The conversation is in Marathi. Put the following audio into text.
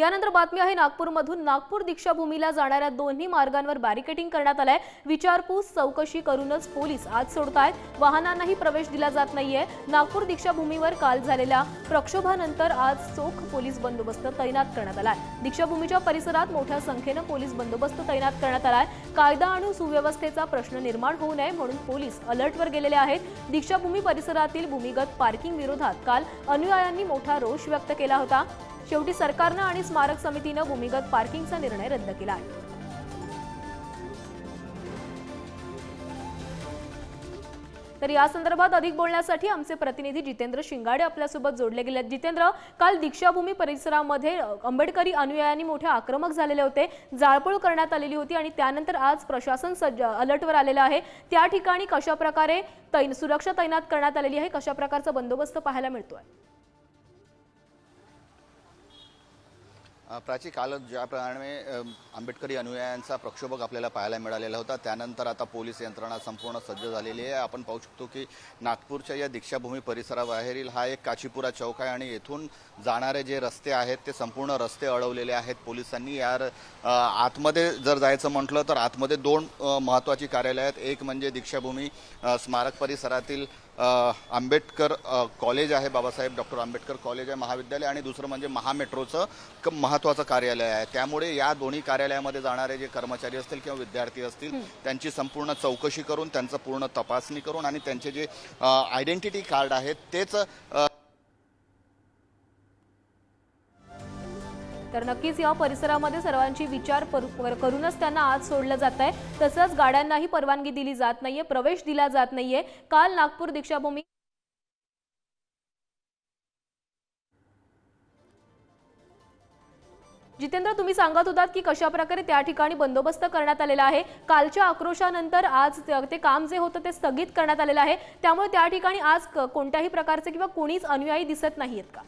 यानंतर बातमी आहे नागपूरमधून नागपूर दीक्षाभूमीला जाणाऱ्या दोन्ही मार्गांवर बॅरिकेडिंग करण्यात आलंय. विचारपूस चौकशी करूनच पोलीस आज सोडतायत. वाहनांनाही प्रवेश दिला जात नाहीये. नागपूर दीक्षाभूमीवर काल झालेल्या प्रक्षोभानंतर आज चोख पोलीस बंदोबस्त तैनात करण्यात आलाय. दीक्षाभूमीच्या परिसरात मोठ्या संख्येनं पोलीस बंदोबस्त तैनात करण्यात आलाय. कायदा आणि सुव्यवस्थेचा प्रश्न निर्माण होऊ नये म्हणून पोलीस अलर्टवर गेलेले आहेत. दीक्षाभूमी परिसरातील भूमिगत पार्किंग विरोधात काल अनुयायांनी मोठा रोष व्यक्त केला होता. शेवटी सरकारनं आणि स्मारक समितीनं भूमिगत पार्किंगचा निर्णय रद्द केला आहे. तर या संदर्भात अधिक बोलण्यासाठी आमचे प्रतिनिधी जितेंद्र शिंगाडे आपल्यासोबत जोडले गेले आहेत. जितेंद्र काल दीक्षाभूमी परिसरामध्ये आंबेडकरी अनुयायांनी मोठे आक्रमक झालेले होते. जाळपोळ करण्यात आलेली होती आणि त्यानंतर आज प्रशासन सज्ज अलर्टवर आलेलं आहे. त्या ठिकाणी कशा प्रकारे तैन सुरक्षा तैनात करण्यात आलेली आहे कशा प्रकारचा बंदोबस्त पाहायला मिळतोय? प्राची कालच ज्याप्रमाणे आंबेडकरी अनुयायांचा प्रक्षोभक आपल्याला पाहायला मिळालेला होता त्यानंतर आता पोलीस यंत्रणा संपूर्ण सज्ज झालेली आहे. आपण पाहू शकतो की नागपूरच्या या दीक्षाभूमी परिसराबाहेरील हा एक काचीपुरा चौक आहे आणि येथून जाणारे जे रस्ते आहेत ते संपूर्ण रस्ते अडवलेले आहेत. पोलिसांनी यार आतमध्ये जर जायचं म्हटलं तर आतमध्ये दोन महत्त्वाची कार्यालय आहेत. एक म्हणजे दीक्षाभूमी स्मारक परिसरातील आंबेडकर कॉलेज आहे बाबासाहेब डॉक्टर आंबेडकर कॉलेज आहे महाविद्यालय आणि दुसरं म्हणजे महामेट्रोचं क महत्त्वाचं कार्यालय आहे. त्यामुळे या दोन्ही कार्यालयामध्ये जाणारे जे कर्मचारी असतील किंवा विद्यार्थी असतील त्यांची संपूर्ण चौकशी करून त्यांचं पूर्ण तपासणी करून आणि त्यांचे जे आयडेंटिटी कार्ड आहेत तेच तर नक्कीच या परिसरामध्ये सर्वांची विचार करूनच त्यांना आज सोडलं जात आहे. तसंच गाड्यांनाही परवानगी दिली जात नाहीये प्रवेश दिला जात नाहीये. काल नागपूर दीक्षाभूमी जितेंद्र तुम्ही सांगत होतात की कशा प्रकारे त्या ठिकाणी बंदोबस्त करण्यात आलेला आहे. कालच्या आक्रोशानंतर आज ते काम जे होतं ते स्थगित करण्यात आलेलं आहे. त्यामुळे त्या ठिकाणी आज कोणत्याही प्रकारचे किंवा कोणीच अनुयायी दिसत नाहीयेत का?